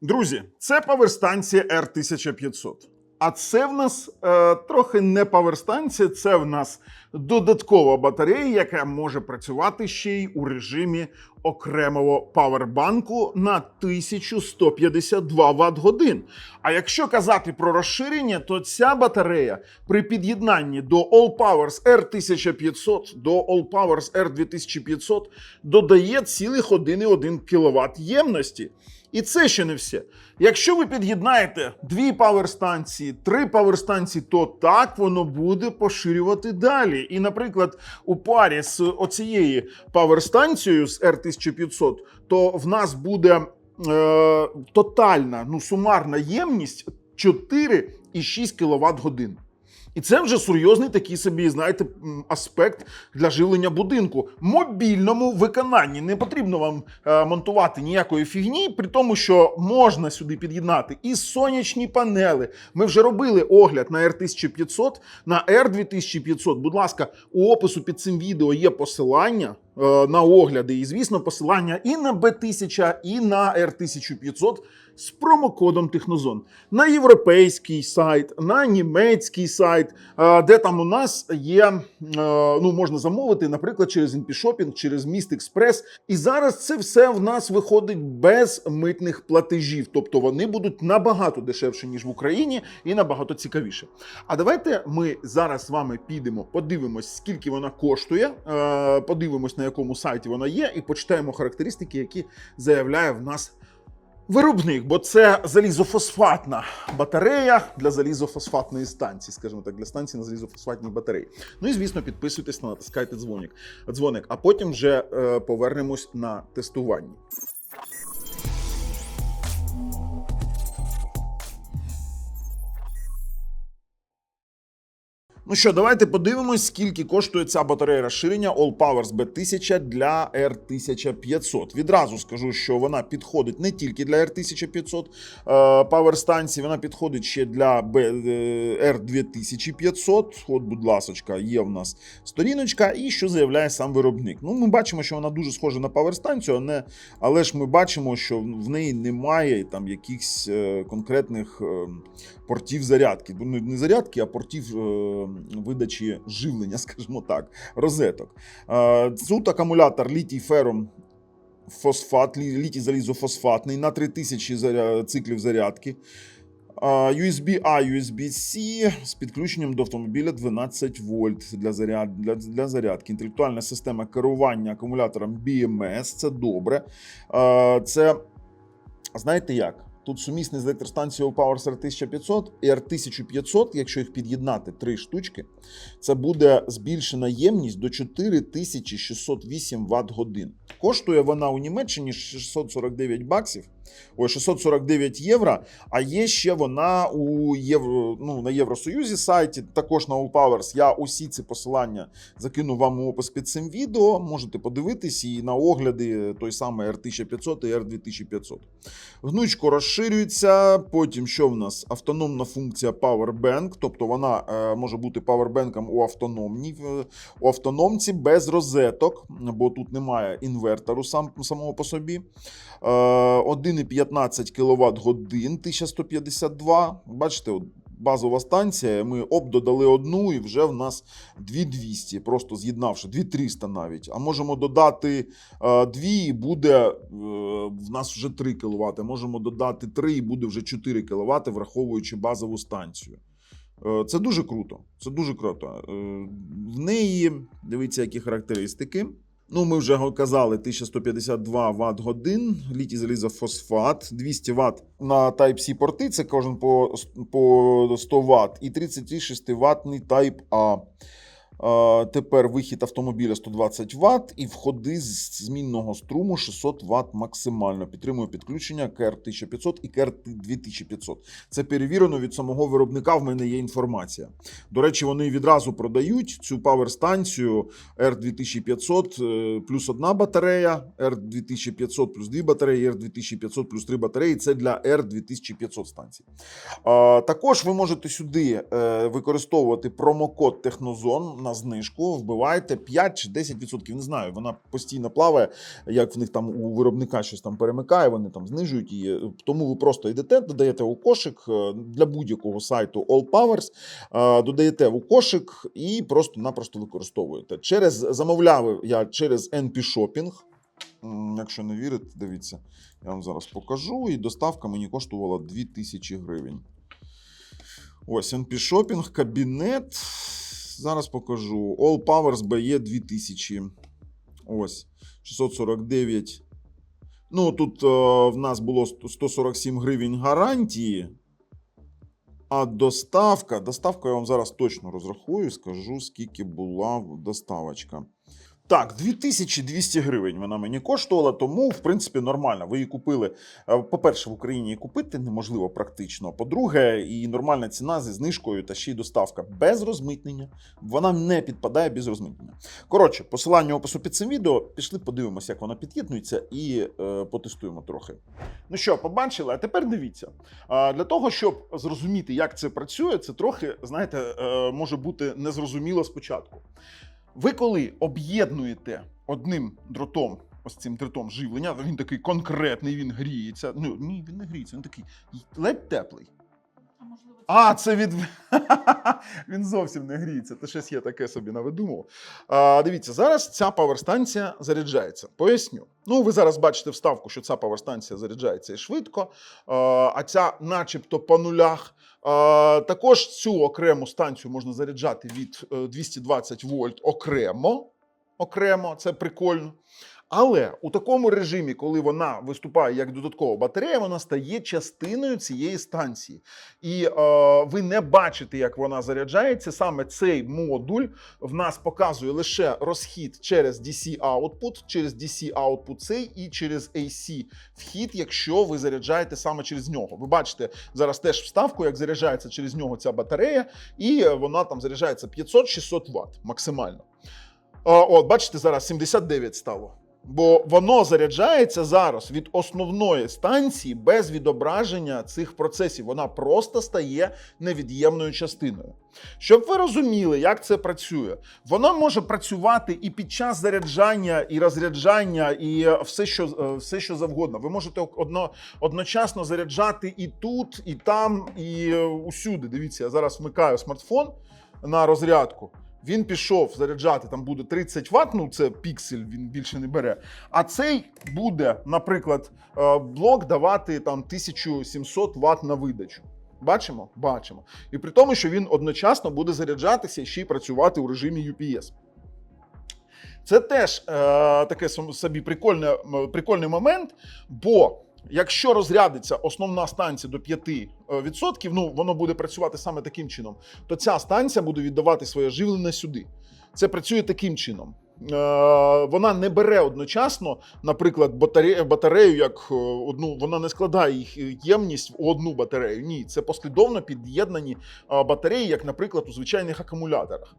Друзі, це паверстанція R1500. А це в нас е, трохи не паверстанція, це в нас додаткова батарея, яка може працювати ще й у режимі окремого павербанку на 1152 Вт годин. А якщо казати про розширення, то ця батарея при під'єднанні до All Powers R1500 до All Powers R2500 додає цілих 1,1 кВт ємності. І це ще не все. Якщо ви під'єднаєте дві паверстанції, три паверстанції, то так воно буде поширювати далі. І, наприклад, у парі з оцією паверстанцією з R1500, то в нас буде е, тотальна, ну сумарна ємність 4,6 кВт годин. І це вже серйозний такий собі, знаєте, аспект для живлення будинку. Мобільному виконанні не потрібно вам е, монтувати ніякої фігні, при тому, що можна сюди під'єднати і сонячні панели. Ми вже робили огляд на R1500, на R2500. Будь ласка, у опису під цим відео є посилання. Е, На огляди, і звісно, посилання і на B1000, і на R1500 з промокодом Технозон на європейський сайт, на німецький сайт, е, де там у нас є, е, ну можна замовити, наприклад, через NP-шопінг, через Міст Експрес. І зараз це все в нас виходить без митних платежів, тобто вони будуть набагато дешевше ніж в Україні, і набагато цікавіше. А давайте ми зараз з вами підемо, подивимось, скільки вона коштує, подивимось на якому сайті вона є, і почитаємо характеристики, які заявляє в нас. Виробник, бо це залізофосфатна батарея для залізофосфатної станції, скажімо так, для станції на залізофосфатній батареї. Ну і звісно, підписуйтесь, на натискайте дзвоник, дзвоник, а потім вже е, повернемось на тестування. Ну що, давайте подивимось, скільки коштує ця батарея розширення All Powers B1000 для R1500. Відразу скажу, що вона підходить не тільки для R1500 Power станції, вона підходить ще для е, R2500. От, будь ласочка, є в нас сторіночка, і що заявляє сам виробник. Ну, ми бачимо, що вона дуже схожа на Power станцію, але ж ми бачимо, що в неї немає там якихось е, конкретних е, портів зарядки. Ну, не зарядки, а портів е, видачі живлення, скажімо так, розеток. Е, Тут акумулятор літій фером. Фосфат, лі- літій залізофосфатний на 3000 заря- циклів зарядки. USB-A, USB-C з підключенням до автомобіля 12 вольт для, заряд, для, для зарядки. Інтелектуальна система керування акумулятором BMS. Це добре. Це знаєте як? Тут сумісний з електростанцією Power R1500 і R1500, якщо їх під'єднати три штучки, це буде збільшена ємність до 4608 Вт годин. Коштує вона у Німеччині 649 баксів, ой, 649 євро. А є ще вона у Євро, ну, на Євросоюзі сайті, також на All Powers. Я усі ці посилання закину вам у опис під цим відео. Можете подивитись і на огляди той самий R1500 і R2500. Гнучко розширюється. Потім що в нас? Автономна функція Powerbank, тобто вона е, може бути павербенком у автономній у автономці без розеток, бо тут немає інвертору сам, самого по собі. Е, 1,15 кВт годин 1152. Бачите, от базова станція. Ми оп, додали одну, і вже в нас 2200, просто з'єднавши, 2300 навіть. А можемо додати е, дві, і буде е, в нас вже 3 кВт. Можемо додати 3 і буде вже 4 кВт, враховуючи базову станцію. Е, Це дуже круто. Це дуже круто. Е, В неї дивіться, які характеристики. Ну, ми вже казали, 1152 Вт годин, літій залізофосфат, 200 Вт на Type-C порти, це кожен по, по 100 Вт, і 36 ватний Type-A. Тепер вихід автомобіля 120 Вт і входи з змінного струму 600 Вт максимально. Підтримує підключення КР 1500 і КР 2500. Це перевірено від самого виробника. В мене є інформація. До речі, вони відразу продають цю паверстанцію R2500 е, плюс одна батарея, R2500 плюс дві батареї, R2500 плюс три батареї. Це для R2500 станцій. Також ви можете сюди е, використовувати промокод Технозон на знижку, вбивайте 5 чи 10%. Не знаю, вона постійно плаває, як в них там у виробника щось там перемикає, вони там знижують її. Тому ви просто йдете, додаєте у кошик е, для будь-якого сайту All Powers, е, додаєте у кошик і просто-напросто використовуєте. Через замовляв я через NP Shopping. Якщо не вірите, дивіться, я вам зараз покажу. І доставка мені коштувала 2000 гривень. Ось NP Shopping, кабінет. Зараз покажу. All Powers BE 2000. Ось 649. Ну, тут е, в нас було 147 гривень гарантії. А доставка, доставка я вам зараз точно розрахую, скажу, скільки була доставочка. Так, 2200 гривень вона мені коштувала, тому, в принципі, нормально. Ви її купили. Е, По-перше, в Україні її купити неможливо практично. По-друге, і нормальна ціна зі знижкою та ще й доставка без розмитнення. Вона не підпадає без розмитнення. Коротше, посилання опису під цим відео. Пішли, подивимося, як вона під'єднується, і е, потестуємо трохи. Ну що, побачили? А тепер дивіться. А, Для того, щоб зрозуміти, як це працює, це трохи, знаєте, е, може бути незрозуміло спочатку. Ви коли об'єднуєте одним дротом, ось цим дротом живлення, він такий конкретний, він гріється. Ну ні, він не гріється, він такий ледь теплий. А можливо, це А, це від. Він зовсім не гріється. Це щось я таке собі навидумав. А, дивіться, зараз ця паверстанція заряджається. Поясню. Ну, ви зараз бачите вставку, що ця паверстанція заряджається і швидко, а, ця, начебто, по нулях. Також цю окрему станцію можна заряджати від е, 220 вольт окремо. Окремо, це прикольно. Але у такому режимі, коли вона виступає як додаткова батарея, вона стає частиною цієї станції. І е, ви не бачите, як вона заряджається. Саме цей модуль в нас показує лише розхід через DC output, через DC output цей і через AC вхід, якщо ви заряджаєте саме через нього. Ви бачите зараз теж вставку, як заряджається через нього ця батарея, і вона там заряджається 500-600 Вт максимально. А, От, бачите, зараз 79 стало. Бо воно заряджається зараз від основної станції без відображення цих процесів. Вона просто стає невід'ємною частиною. Щоб ви розуміли, як це працює, воно може працювати і під час заряджання, і розряджання, і е, все, що, е, все, що завгодно. Ви можете одно, одночасно заряджати і тут, і там, і е, усюди. Дивіться, я зараз вмикаю смартфон на розрядку. Він пішов заряджати, там буде 30 Вт, ну це піксель, він більше не бере. А цей буде, наприклад, е, блок давати там 1700 Вт на видачу. Бачимо? Бачимо. І при тому, що він одночасно буде заряджатися і ще й працювати у режимі UPS. Це теж е, таке собі прикольне, прикольний момент, бо якщо розрядиться основна станція до 5%, ну воно буде працювати саме таким чином, то ця станція буде віддавати своє живлення сюди. Це працює таким чином. Е, Вона не бере одночасно, наприклад, батарею, як е, одну, вона не складає їх ємність в одну батарею. Ні, це послідовно під'єднані е, батареї, як, наприклад, у звичайних акумуляторах.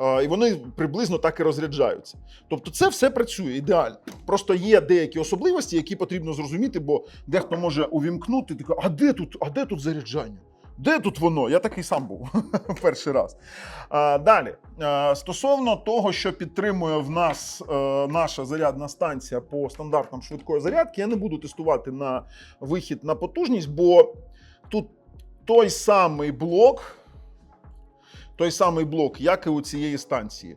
Е, І вони приблизно так і розряджаються. Тобто, це все працює ідеально. Просто є деякі особливості, які потрібно зрозуміти, бо дехто може увімкнути, і такий, а де тут, а де тут заряджання? Де тут воно? Я такий сам був перший раз. А, далі, стосовно того, що підтримує в нас е, наша зарядна станція по стандартам швидкої зарядки, я не буду тестувати на вихід на потужність, бо тут той самий блок. Той самий блок, як і у цієї станції.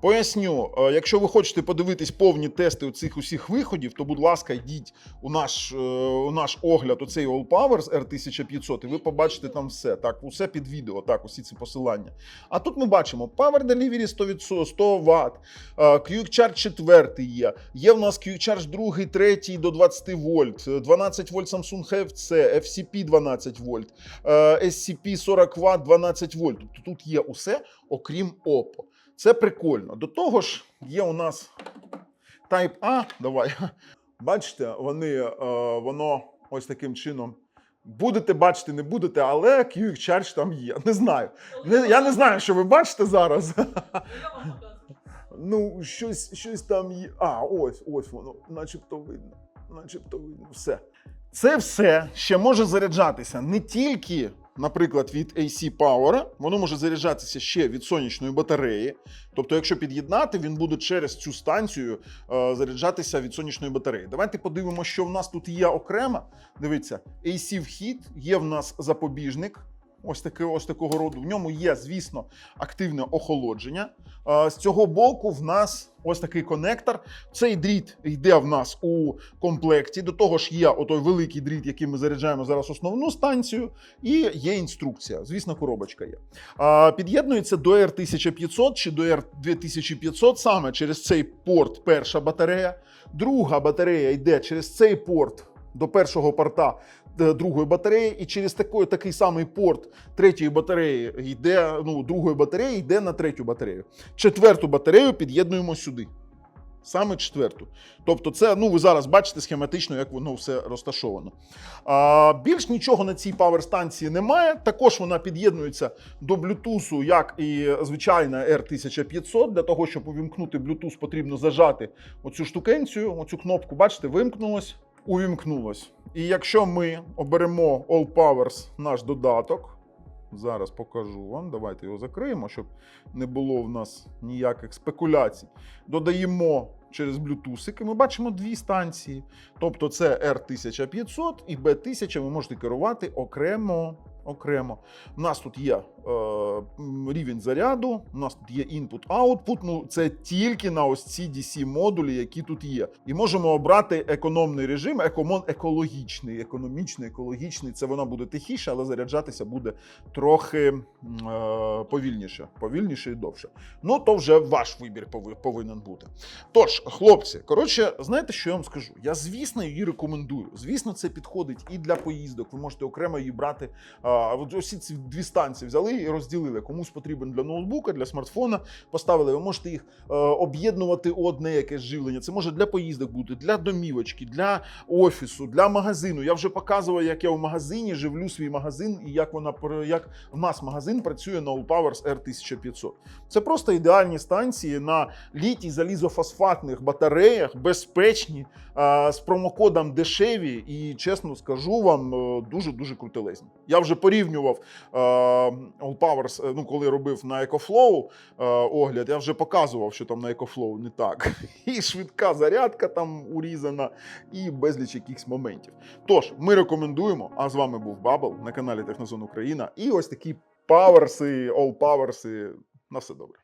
Поясню, е, якщо ви хочете подивитись повні тести у цих усіх виходів, то, будь ласка, йдіть у наш, е, у наш огляд, оцей All Powers R1500, і ви побачите там все. Так, усе під відео, так, усі ці посилання. А тут ми бачимо Power Delivery 100%, 100 Вт, е, Quick Charge 4 є. Є в нас Quick Charge 2, 3 до 20 вольт, 12 вольт Samsung HFC, FCP 12 вольт, е, SCP 40 Вт, 12 вольт. Тут є усе, окрім Oppo. Це прикольно. До того ж, є у нас Type A. Давай. Бачите, вони, е, воно ось таким чином. Будете бачити, не будете, але Quick Charge там є. Не знаю. Не, я не знаю, що ви бачите зараз. Ну, щось, щось там є. А, ось, ось воно, начебто видно. Начебто видно. Все. Це все ще може заряджатися не тільки наприклад, від AC Power, воно може заряджатися ще від сонячної батареї. Тобто, якщо під'єднати, він буде через цю станцію е, заряджатися від сонячної батареї. Давайте подивимося, що в нас тут є окремо. Дивіться, AC вхід, є в нас запобіжник. Ось таке, ось такого роду. В ньому є, звісно, активне охолодження. З цього боку в нас ось такий конектор. Цей дріт йде в нас у комплекті. До того ж, є отой великий дріт, який ми заряджаємо зараз основну станцію, і є інструкція. Звісно, коробочка є. Під'єднується до R1500 чи до R2500 саме через цей порт перша батарея. Друга батарея йде через цей порт до першого порта другої батареї, і через такий, такий самий порт третьої батареї йде, ну, другої батареї йде на третю батарею. Четверту батарею під'єднуємо сюди. Саме четверту. Тобто, це ну ви зараз бачите схематично, як воно все розташовано. А, більш нічого на цій паверстанції немає. Також вона під'єднується до Bluetooth, як і звичайна R1500. Для того, щоб увімкнути Bluetooth, потрібно зажати оцю штукенцію, оцю кнопку, бачите, вимкнулось, увімкнулось. І якщо ми оберемо All Powers наш додаток. Зараз покажу вам. Давайте його закриємо, щоб не було в нас ніяких спекуляцій. Додаємо через Bluetooth, і ми бачимо дві станції. Тобто це R1500 і B1000 ви можете керувати окремо. Окремо. У нас тут є е, рівень заряду, у нас тут є input-output. Ну це тільки на ось ці DC модулі, які тут є. І можемо обрати економний режим, екомон екологічний, економічний, екологічний. Це вона буде тихіше, але заряджатися буде трохи е, повільніше, повільніше і довше. Ну то вже ваш вибір повинен бути. Тож, хлопці, коротше, знаєте, що я вам скажу? Я, звісно, її рекомендую. Звісно, це підходить і для поїздок. Ви можете окремо її брати. А, от ось ці дві станції взяли і розділили. Комусь потрібен для ноутбука, для смартфона. Поставили. Ви можете їх е, об'єднувати у одне якесь живлення. Це може для поїздок бути, для домівочки, для офісу, для магазину. Я вже показував, як я в магазині живлю свій магазин і як вона як в нас магазин працює на Allpowers R1500. Це просто ідеальні станції на літій залізофосфатних батареях, безпечні, е, з промокодом дешеві і, чесно скажу вам, дуже дуже крутелезні. Я вже порівнював All Allpowers, е, ну коли робив на EcoFlow е, огляд, я вже показував, що там на EcoFlow не так. І швидка зарядка там урізана, і безліч якихось моментів. Тож, ми рекомендуємо. А з вами був Бабл на каналі Технозон Україна. І ось такі паверси, All Powers. На все добре.